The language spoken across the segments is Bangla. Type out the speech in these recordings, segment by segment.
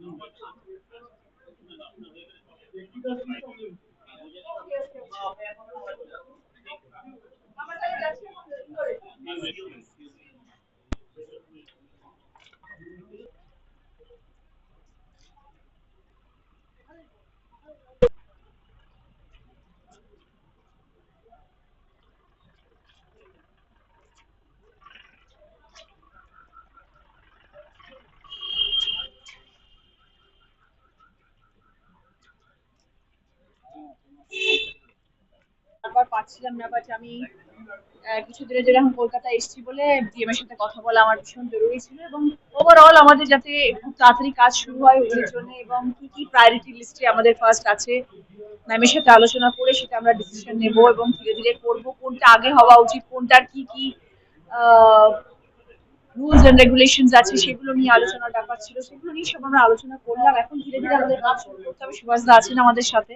Vamos a ir a la তারপর পাচ্ছিলাম না বাট আমি আহ, কিছুদিনের জন্য এখন কলকাতা এসেছি বলে ডিএম এর সাথে কথা বলা আমার ভীষণ জরুরি ছিল এবং ওভারঅল আমাদের যাতে খুব তাড়াতাড়ি কাজ শুরু হয় ওদের জন্য এবং কি কি প্রায়োরিটি লিস্টে আমাদের ফার্স্ট আছে ম্যামের সাথে আলোচনা করে সেটা আমরা ডিসিশন নেব এবং ধীরে ধীরে করব কোনটা আগে হওয়া উচিত কোনটার কি কি রুলস এন্ড রেগুলেশনস আছে সেগুলো নিয়ে আলোচনার ব্যাপার ছিল সেগুলো নিয়ে সব আমরা আলোচনা করলাম। এখন ধীরে ধীরে আমাদের কাজ শুরু করতে হবে। সুভাষদা আছেন আমাদের সাথে।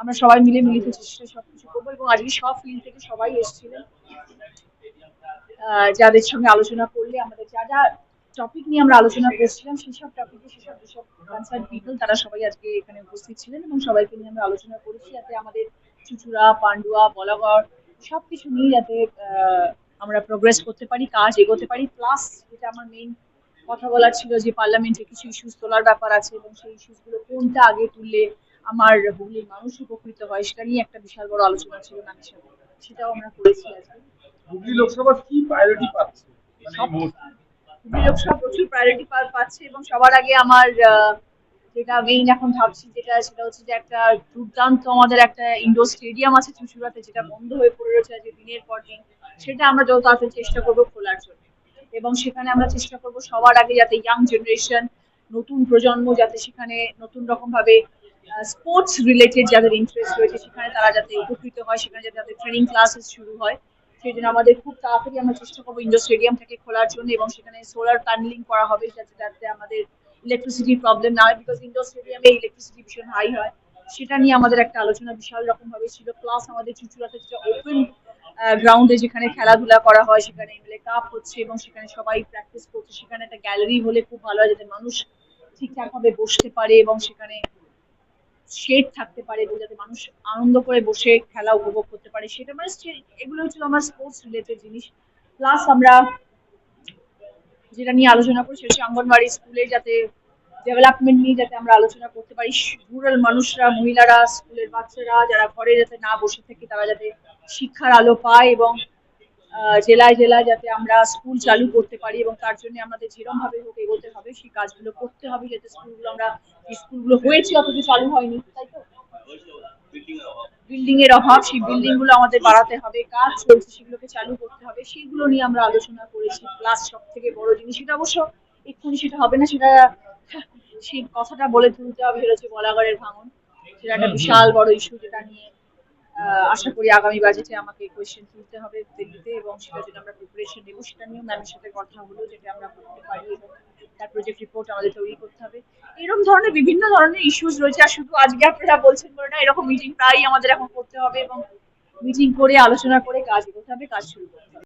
আমরা সবাই মিলে মিলিত চেষ্টা সবকিছু করব এবং আজকে সব ফিল্ড থেকে সবাই এসেছিলেন। যাদের সঙ্গে আলোচনা করলে আমাদের যা যা টপিক নিয়ে আমরা আলোচনা করছিলাম, সেসব টপিকে সেসব যেসব কনসার্ন পিপল তারা সবাই আজকে এখানে উপস্থিত ছিলেন এবং সবাইকে নিয়ে আমরা আলোচনা করেছি যাতে আমাদের চুচুড়া, পান্ডুয়া, বলাগড় সবকিছু নিয়ে যাতে আমরা প্রোগ্রেস করতে পারি, কাজ এগোতে পারি। প্লাস যেটা আমার মেইন কথা বলার ছিল যে পার্লামেন্টে কিছু ইস্যুস তোলার ব্যাপার আছে এবং সেই ইস্যুসগুলো কোনটা আগে তুললে আমার হুগলির মানুষ উপকৃত হয় সেটা নিয়ে একটা বিশাল বড় আলোচনা ছিল ম্যামের সাথে। সেটাও আমরা করেছি আজকে। হুগলি লোকসভা কি প্রায়োরিটি পাচ্ছে? মানে? হুগলি লোকসভা প্রচুর প্রায়োরিটি পাচ্ছে এবং সবার আগে আমার যেটা মেইন এখন ভাবছি যেটা সেটা হচ্ছে যে একটা দুর্দান্ত আমাদের একটা ইন্ডোর স্টেডিয়াম আছে চুচুড়াতে যেটা বন্ধ হয়ে পড়ে রয়েছে আজকে দিনের পর দিন। সেটা আমরা যত তাড়াতাড়ি চেষ্টা করব খোলার জন্য। এবং সেখানে আমরা চেষ্টা করব সবার আগে যাতে ইয়াং জেনারেশন নতুন প্রজন্ম যাতে সেখানে নতুন রকম ভাবে স্পোর্টস রিলেটেড যাদের ইন্টারেস্ট রয়েছে, সেখানে তারা যাতে উপকৃত হয়, সেখানে যাতে তাদের ট্রেনিং ক্লাসেস শুরু হয়। সেই জন্য আমাদের খুব তাড়াতাড়ি আমরা চেষ্টা করব ইন্ডোর স্টেডিয়ামটাকে খোলার জন্য এবং সেখানে সোলার প্যানেলিং করা হবে, যাতে যাতে আমাদের ইলেকট্রিসিটির প্রবলেম না হয় বিকজ ইন্ডোর স্টেডিয়ামে ইলেকট্রিসিটি ভীষণ হাই হয়। সেটা নিয়ে আমাদের একটা আলোচনা বিশাল রকম ভাবে ছিল। প্লাস আমাদের চুচুড়াতে যেটা ওপেন গ্রাউন্ডে যেখানে খেলাধুলা করা হয়, সেখানে এমএলএ কাপ হচ্ছে এবং সেখানে সবাই প্র্যাকটিস করছে। সেখানে একটা গ্যালারি হলে খুব ভালো হয়, যাতে মানুষ ঠিকঠাক ভাবে বসতে পারে এবং সেখানে শেড থাকতে পারে এবং যাতে মানুষ আনন্দ করে বসে খেলা উপভোগ করতে পারে, সেটা মানে এগুলো হচ্ছিল আমার স্পোর্টস রিলেটেড জিনিস। প্লাস আমরা যেটা নিয়ে আলোচনা করি সেটা অঙ্গনবাড়ি স্কুলে যাতে ডেভেলপমেন্ট নিয়ে যাতে আমরা আলোচনা করতে পারি। রুরাল মানুষরা, মহিলারা, স্কুলের বাচ্চারা যারা ঘরে যাতে না বসে থাকে, তারা যাতে শিক্ষার আলো পায় এবং জেলায় জেলায় যাতে আমরা স্কুল চালু করতে পারি এবং তার জন্য আমাদের যেরকম ভাবে হোক এগোতে হবে সেই কাজগুলো করতে হবে যাতে স্কুলগুলো আমরা স্কুলগুলো হয়েছে অথচ চালু হয়নি। তাই তো? বিল্ডিং এর অভাব সেই বিল্ডিংগুলো আমাদের বাড়াতে হবে কাজ চলছে সেগুলোকে চালু করতে হবে সেগুলো নিয়ে আমরা আলোচনা করেছি। প্লাস সব থেকে বড় জিনিস সেটা অবশ্য এক্ষুনি সেটা হবে না সেটা সেই কথাটা বলে তুলতে হবে সেটা হচ্ছে বলাগড়ের ভাঙন। সেটা একটা বিশাল বড় ইস্যু যেটা নিয়ে আশা করি আগামী বাজেটে আমাকে কোয়েশ্চেন তুলতে হবে দিল্লিতে এবং সেটার জন্য আমরা প্রিপারেশন নেব। সেটা নিয়েও ম্যামের সাথে কথা হলো, যেটা আমরা করতে পারি এবং তার প্রজেক্ট রিপোর্ট আমাদের তৈরি করতে হবে। এরকম ধরনের বিভিন্ন ধরনের ইস্যুস রয়েছে আর শুধু আজকে আপনারা বলছেন বলে না, এরকম মিটিং প্রায়ই আমাদের এখন করতে হবে এবং মিটিং করে, আলোচনা করে কাজ করতে হবে, কাজ শুরু করতে হবে।